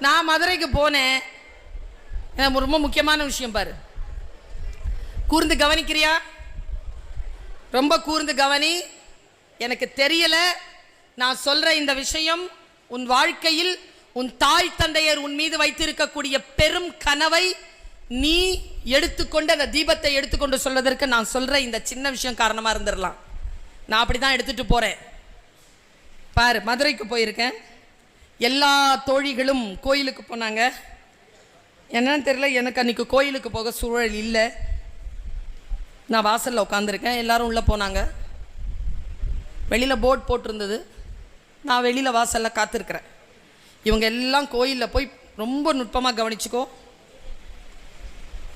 நான் மதுரைக்கு போனேன். எனக்கு ரொம்ப முக்கியமான விஷயம் பாரு. கூர்ந்து கவனிக்கிறியா? ரொம்ப கூர்ந்து கவனி. எனக்கு தெரியல. நான் சொல்ற இந்த விஷயம் உன் வாழ்க்கையில் உன் தாய் தந்தையர் உன் மீது வைத்திருக்கக்கூடிய பெரும் கனவை நீ எடுத்துக்கொண்டு அந்த தீபத்தை எடுத்துக்கொண்டு சொல்வதற்கு நான் சொல்ற இந்த சின்ன விஷயம் காரணமா இருந்துடலாம் நான் அப்படிதான் எடுத்துட்டு போறேன். பாரு மதுரைக்கு போயிருக்கேன். எல்லா தோழிகளும் கோயிலுக்கு போனாங்க. என்னன்னு தெரியல எனக்கு அன்னைக்கு கோயிலுக்கு போக சூழல் இல்லை. நான் வாசலில் உட்காந்துருக்கேன் எல்லாரும் உள்ளே போனாங்க. வெளியில் போர்ட் போட்டிருந்தது. நான் வெளியில் வாசலில் காத்திருக்கிறேன். இவங்க எல்லாம் கோயிலில் போய் ரொம்ப நுட்பமாக கவனிச்சுக்கோ.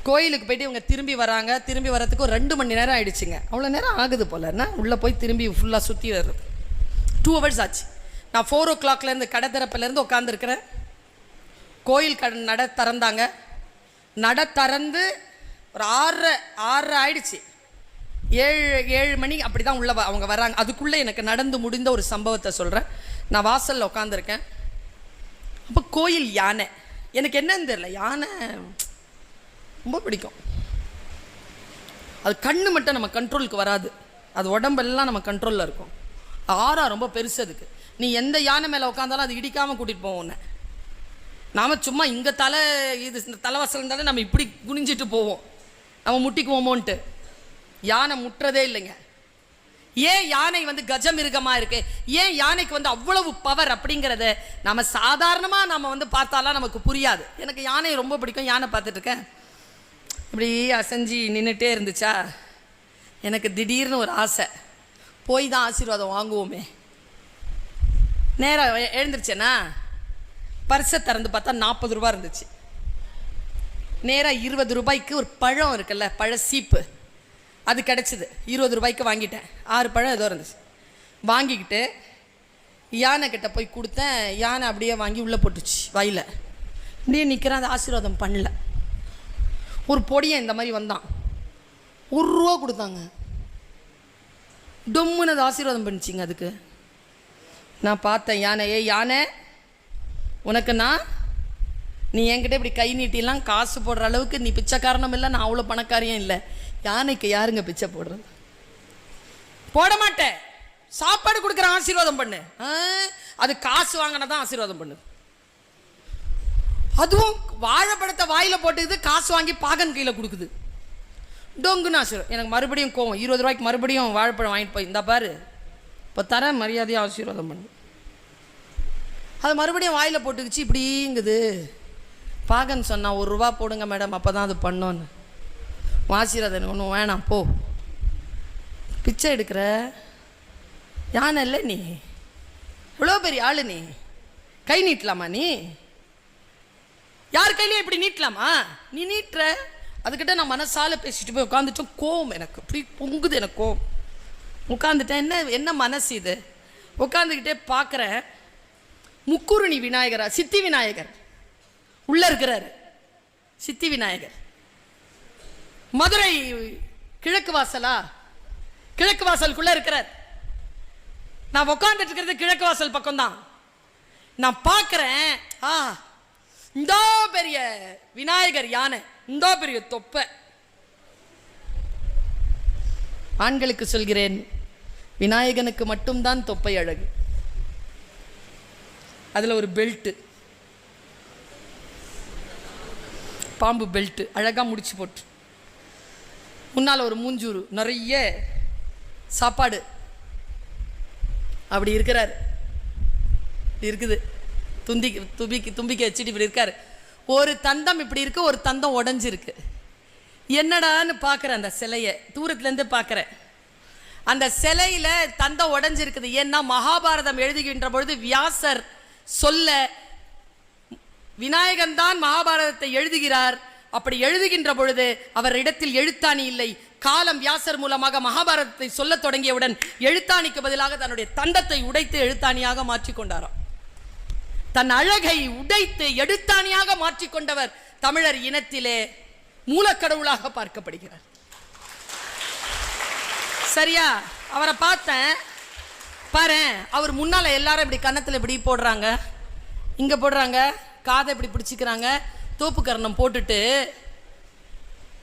கோயிலுக்கு போயிட்டு இவங்க திரும்பி வராங்க. திரும்பி வரதுக்கு ஒரு ரெண்டு மணி நேரம் ஆயிடுச்சுங்க. அவ்வளோ நேரம் ஆகுது போல. என்ன? உள்ளே போய் திரும்பி ஃபுல்லாக சுற்றி வர்றது. டூ ஹவர்ஸ் ஆச்சு. நான் ஃபோர் ஓ கிளாக்லேருந்து கடை திறப்புலேருந்து உட்காந்துருக்கிறேன் கோயில் கட நட திறந்தாங்க. நட திறந்து ஒரு ஆறரை ஆறரை ஆயிடுச்சு. ஏழு ஏழு மணி அப்படி தான் உள்ள வ- அவங்க வராங்க அதுக்குள்ளே எனக்கு நடந்து முடிந்த ஒரு சம்பவத்தை சொல்கிறேன் நான் வாசலில் உட்காந்துருக்கேன் அப்போ கோயில் யானை. எனக்கு என்னன்னு தெரியல. யானை ரொம்ப பிடிக்கும். அது கண்ணு மட்டும் நம்ம கண்ட்ரோலுக்கு வராது. அது உடம்பெல்லாம் நம்ம கண்ட்ரோலில் இருக்கும். ஆறா ரொம்ப பெருசு அதுக்கு. நீ எந்த யானை மேலே உட்காந்தாலும் அது இடிக்காமல் கூட்டிகிட்டு போவோம் உன்னை. நாம் சும்மா இங்கே தலை இது இந்த தலைவாசல் இருந்தாலும் நம்ம இப்படி குனிஞ்சிட்டு போவோம். நம்ம முட்டிக்குவோமோன்ட்டு. யானை முட்டுறதே இல்லைங்க. ஏன் யானை வந்து கஜமிருகமா இருக்கு? ஏன் யானைக்கு வந்து அவ்வளவு பவர் அப்படிங்கிறத நம்ம சாதாரணமாக நம்ம வந்து பார்த்தாலாம் நமக்கு புரியாது. எனக்கு யானை ரொம்ப பிடிக்கும். யானை பார்த்துட்டு இருக்கேன். இப்படி அசைஞ்சு நின்றுட்டே இருந்துச்சா? எனக்கு திடீர்னு ஒரு ஆசை. போய் தான் ஆசீர்வாதம் வாங்குவோமே. நேராக எழுந்துருச்சேன்னா பர்ஸை திறந்து பார்த்தா நாற்பது ரூபா இருந்துச்சு. நேராக இருபது ரூபாய்க்கு ஒரு பழம் இருக்குல்ல பழ சீப்பு. அது கிடச்சிது. இருபது ரூபாய்க்கு வாங்கிட்டேன். ஆறு பழம் ஏதோ இருந்துச்சு. வாங்கிக்கிட்டு யானை கிட்ட போய் கொடுத்தேன். யானை அப்படியே வாங்கி உள்ளே போட்டுச்சு வாயில் அப்படியே நிற்கிறேன் அதை ஆசீர்வாதம் பண்ணல. ஒரு பொடியை இந்த மாதிரி வந்தான். ஒரு ரூபா கொடுத்தாங்க. டொம்முன்னு அது ஆசீர்வாதம் பண்ணிச்சிங்க அதுக்கு. நான் பார்த்தேன் யானை. ஏய் யானை உனக்கு நான் நீ என்கிட்ட இப்படி கை நீட்டிலாம் காசு போடுற அளவுக்கு நீ பிச்சைக்காரனும் இல்லை நான் அவ்வளோ பணக்காரியும் இல்லை. யானைக்கு யாருங்க பிச்சை போடுறது? போட மாட்டேன் சாப்பாடு கொடுக்குற ஆசீர்வாதம் பண்ணு. ஆ, அது காசு வாங்கினா தான் ஆசீர்வாதம் பண்ணு அதுவும் வாழைப்பழத்தை வாயில் போட்டுக்குது காசு வாங்கி பாகன் கையில் கொடுக்குது. டொங்குன்னு ஆசீர்வாதம். எனக்கு மறுபடியும் கோவம். இருபது ரூபாய்க்கு மறுபடியும் வாழைப்பழம் வாங்கிட்டு போய் இந்த பாரு. இப்போ தர மரியாதையாக ஆசீர்வாதம் பண்ணு. அது மறுபடியும் வாயில் போட்டுக்கிச்சு இப்படிங்குது. பாகன் சொன்னான் ஒரு ரூபா போடுங்க மேடம் அப்போ தான் அது பண்ணோன்னு ஆசீர்வாதம் எனக்கு ஒன்றும் வேணாம் போ. பிச்சை எடுக்கிற? யானை இல்லை நீ? இவ்வளோ பெரிய ஆளு நீ? கை நீட்டலாமா நீ? யார் கையிலையும் இப்படி நீட்டலாமா? நீ நீட்டுற. அதுக்கிட்ட நான் மனசால பேசிட்டு போய் உட்காந்துட்டோம் கோவம் எனக்கு. இப்படி பொங்குது எனக்கு கோவம். உட்காந்துட்டேன் என்ன என்ன மனசு இது? உட்காந்துக்கிட்டே பார்க்குறேன். முக்குருணி விநாயகரா சித்தி விநாயகர். உள்ளே இருக்கிறாரு. சித்தி விநாயகர். மதுரை கிழக்கு வாசலா? கிழக்கு வாசலுக்குள்ளே இருக்கிறார். நான் உட்காந்துட்டு இருக்கிறது கிழக்கு வாசல் பக்கம்தான். நான் பார்க்குறேன் ஆ இந்த பெரிய விநாயகர் யானை இந்த பெரிய தொப்பை. ஆண்களுக்கு சொல்கிறேன் விநாயகனுக்கு மட்டும்தான் தொப்பை அழகு. அதில் ஒரு பெல்ட்டு பாம்பு பெல்ட்டு அழகாக முடிச்சு போட்டு. முன்னால் ஒரு மூஞ்சூறு. நிறைய சாப்பாடு. அப்படி இருக்கிறார். இப்படி இருக்குது. துந்தி தும்பிக்கி தும்பிக்கை வச்சுட்டு இப்படி இருக்கார். ஒரு தந்தம் இப்படி இருக்குது ஒரு தந்தம் உடஞ்சிருக்கு. என்னடான்னு பார்க்குறேன் அந்த சிலையை தூரத்துலேருந்து பார்க்குறேன் அந்த சிலையில தந்தம் உடஞ்சிருக்குது. ஏன்னா மகாபாரதம் எழுதுகின்ற பொழுது வியாசர் சொல்ல விநாயகன் தான் மகாபாரதத்தை எழுதுகிறார். அப்படி எழுதுகின்ற பொழுது அவர் இடத்தில் எழுத்தாணி இல்லை. காலம் வியாசர் மூலமாக மகாபாரதத்தை சொல்லத் தொடங்கியவுடன் எழுத்தாணிக்கு பதிலாக தன்னுடைய தந்தத்தை உடைத்து எழுத்தாணியாக மாற்றிக்கொண்டாராம் தன் அழகை உடைத்து எழுத்தாணியாக மாற்றிக்கொண்டவர் தமிழர் இனத்திலே மூலக்கடவுளாக பார்க்கப்படுகிறார். சரியா? அவரை பார்த்தேன். பாரு அவர் முன்னால எல்லாரும் இப்படி கன்னத்தில் இப்படி போடுறாங்க. இங்கே போடுறாங்க. காதை இப்படி பிடிச்சிக்கிறாங்க. தோப்பு கரணம் போட்டுட்டு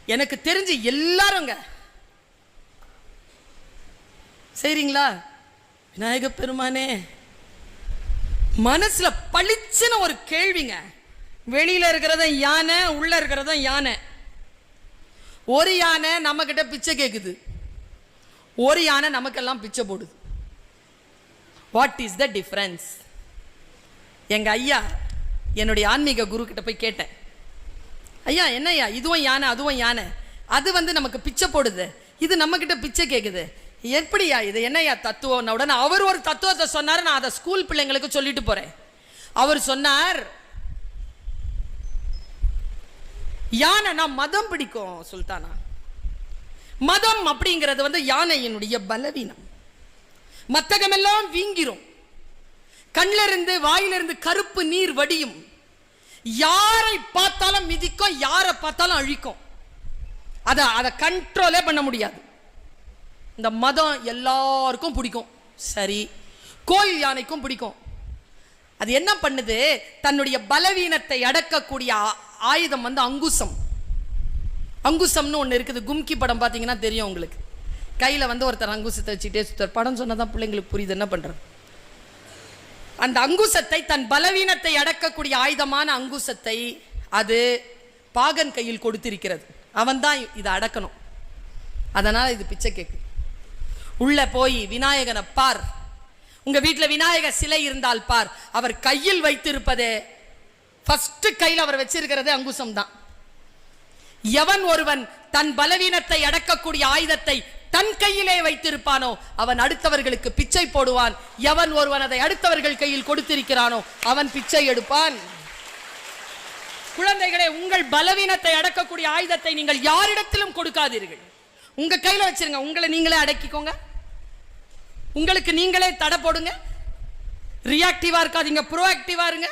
எனக்கு தெரிஞ்சு எல்லாருங்க. சரிங்களா விநாயக பெருமானே. மனசில் பளிச்சுன்னு ஒரு கேள்விங்க. வெளியில் இருக்கிறத யானை உள்ள இருக்கிறதும் யானை. ஒரு யானை நம்ம கிட்ட பிச்சை கேட்குது ஒரு யானை நமக்கெல்லாம் பிச்சை போடுது. வாட் இஸ் த டிஃப்ரென்ஸ் எங்க ஐயா என்னுடைய ஆன்மீக குரு கிட்ட போய் கேட்டேன். ஐயா என்னய்யா? இதுவும் யானை அதுவும் யானை. அது வந்து நமக்கு பிச்சை போடுது. இது நம்ம கிட்ட பிச்சை கேட்குது எப்படியா இது? என்னய்யா தத்துவம் உடனே அவர் ஒரு தத்துவத்தை சொன்னார் நான் அதை ஸ்கூல் பிள்ளைங்களுக்கு சொல்லிட்டு போறேன். அவர் சொன்னார் யானைனா மதம் பிடிக்கும் சுல்தானா. மதம் அப்படிங்கிறது வந்து யானையினுடைய பலவீனம். மத்தகமெல்லாம் வீங்கிரும். கண்ணிலிருந்து வாயிலிருந்து கருப்பு நீர் வடியும். யாரை பார்த்தாலும் மிதிக்கும் யாரை பார்த்தாலும் அழிக்கும். அதை அதை கண்ட்ரோலே பண்ண முடியாது. இந்த மதம் எல்லாருக்கும் பிடிக்கும். சரி. கோயில் யானைக்கும் பிடிக்கும். அது என்ன பண்ணுது? தன்னுடைய பலவீனத்தை அடக்கக்கூடிய ஆயுதம் வந்து அங்குசம். அங்குசம்னு ஒன்று இருக்குது. கும்கி படம் பார்த்தீங்கன்னா தெரியும் உங்களுக்கு. கையில் வந்து ஒருத்தர் அங்குசத்தை வச்சுட்டே சுத்தர் படம் சொன்னதான் பிள்ளைங்களுக்கு புரியுது. என்ன பண்ணுறது அந்த அங்குசத்தை தன் பலவீனத்தை அடக்கக்கூடிய ஆயுதமான அங்குசத்தை அது பாகன் கையில் கொடுத்திருக்கிறது. அவன்தான் இதை அடக்கணும். அதனால் இது பிச்சை கேட்கு உள்ளே போய் விநாயகனை பார். உங்கள் வீட்டில் விநாயகர் சிலை இருந்தால் பார். அவர் கையில் வைத்திருப்பதே ஃபர்ஸ்ட் கையில் அவர் வச்சிருக்கிறது அங்குசம் தான். எவன் ஒருவன் தன் பலவீனத்தை அடக்கக்கூடிய ஆயுதத்தை தன் கையிலே வைத்திருப்பானோ அவன் அடுத்தவர்களுக்கு பிச்சை போடுவான். எவன் ஒருவன் அதை அடுத்தவர்கள் கையில் கொடுத்திருக்கிறானோ அவன் பிச்சை எடுப்பான். குழந்தைகளே உங்கள் பலவீனத்தை அடக்கக்கூடிய ஆயுதத்தை நீங்கள் யாரிடத்திலும் கொடுக்காதீர்கள். உங்க கையில வச்சிருங்க. உங்களை நீங்களே அடக்கிக்கோங்க. உங்களுக்கு நீங்களே தடை போடுங்க. ரியாக்டிவா இருக்காதீங்க. ப்ரோஆக்டிவா இருங்க.